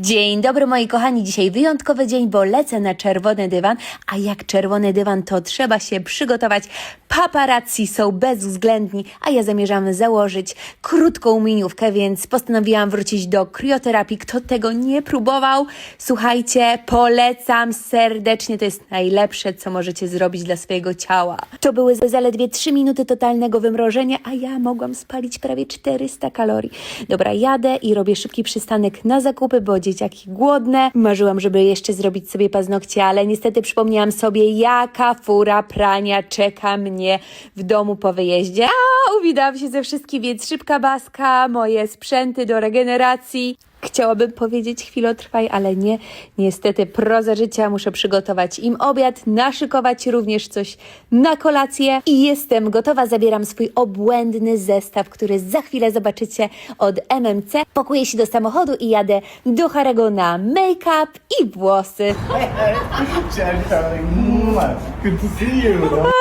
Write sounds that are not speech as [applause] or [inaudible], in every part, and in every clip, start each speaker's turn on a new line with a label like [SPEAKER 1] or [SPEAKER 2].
[SPEAKER 1] Dzień dobry moi kochani, dzisiaj wyjątkowy dzień, bo lecę na czerwony dywan, a jak czerwony dywan to trzeba się przygotować. Paparazzi są bezwzględni, a ja zamierzam założyć krótką miniówkę, więc postanowiłam wrócić do krioterapii. Kto tego nie próbował, słuchajcie, polecam serdecznie, to jest najlepsze, co możecie zrobić dla swojego ciała. To były zaledwie 3 minuty totalnego wymrożenia, a ja mogłam spalić prawie 400 kalorii. Dobra, jadę i robię szybki przystanek na zakupy, bo dzieciaki głodne. Marzyłam, żeby jeszcze zrobić sobie paznokcie, ale niestety przypomniałam sobie, jaka fura prania czeka mnie w domu po wyjeździe. A, uwidałam się ze wszystkim, więc szybka baska, moje sprzęty do regeneracji. Chciałabym powiedzieć chwilotrwaj, ale nie. Niestety proza życia, muszę przygotować im obiad, naszykować również coś na kolację i jestem gotowa. Zabieram swój obłędny zestaw, który za chwilę zobaczycie od MMC. Pakuję się do samochodu i jadę do Harego na make-up i włosy. [laughs]
[SPEAKER 2] Cześć, darling. Good to see you. [laughs]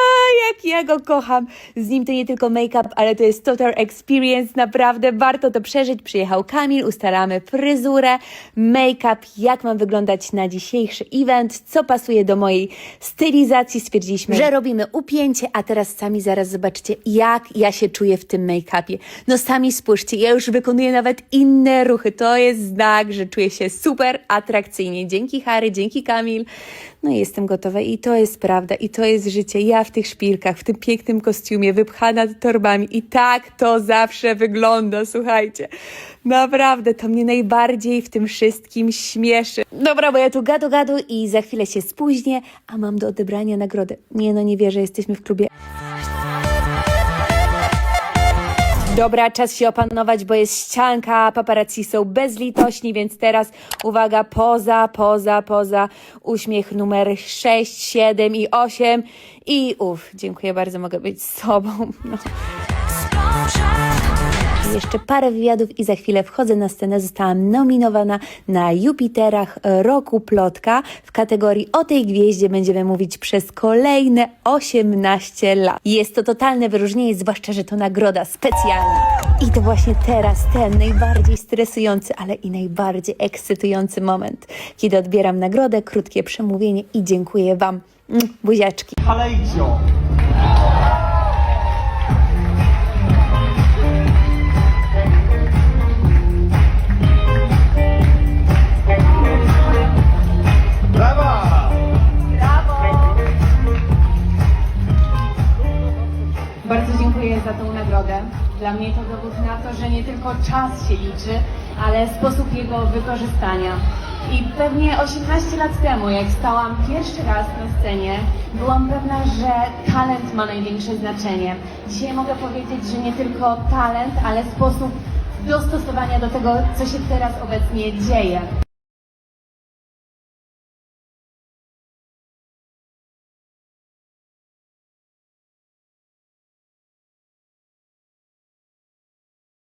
[SPEAKER 1] Ja go kocham. Z nim to nie tylko make-up, ale to jest total experience. Naprawdę warto to przeżyć. Przyjechał Kamil, ustalamy fryzurę, make-up, jak mam wyglądać na dzisiejszy event, co pasuje do mojej stylizacji. Stwierdziliśmy, że robimy upięcie, a teraz sami zaraz zobaczycie, jak ja się czuję w tym make-upie. No sami spójrzcie, ja już wykonuję nawet inne ruchy. To jest znak, że czuję się super atrakcyjnie. Dzięki Harry, dzięki Kamil. No i jestem gotowa i to jest prawda, i to jest życie. Ja w tych szpilkach, w tym pięknym kostiumie, wypchana torbami i tak to zawsze wygląda, słuchajcie. Naprawdę, to mnie najbardziej w tym wszystkim śmieszy. Dobra, bo ja tu gadu gadu i za chwilę się spóźnię, a mam do odebrania nagrodę. Nie no, nie wierzę, jesteśmy w klubie Dobra, czas się opanować, bo jest ścianka, paparazzi są bezlitośni, więc teraz uwaga, poza, poza, poza, uśmiech numer 6, 7 i 8 i uff, dziękuję bardzo, mogę być sobą. No. Jeszcze parę wywiadów i za chwilę wchodzę na scenę. Zostałam nominowana na Jupiterach Roku Plotka. W kategorii o tej gwieździe będziemy mówić przez kolejne 18 lat. Jest to totalne wyróżnienie, zwłaszcza, że to nagroda specjalna. I to właśnie teraz ten najbardziej stresujący, ale i najbardziej ekscytujący moment, kiedy odbieram nagrodę, krótkie przemówienie i dziękuję Wam. Buziaczki.
[SPEAKER 2] Halejcio.
[SPEAKER 3] Za tą nagrodę. Dla mnie to dowód na to, że nie tylko czas się liczy, ale sposób jego wykorzystania. I pewnie 18 lat temu, jak stałam pierwszy raz na scenie, byłam pewna, że talent ma największe znaczenie. Dzisiaj mogę powiedzieć, że nie tylko talent, ale sposób dostosowania do tego, co się teraz obecnie dzieje.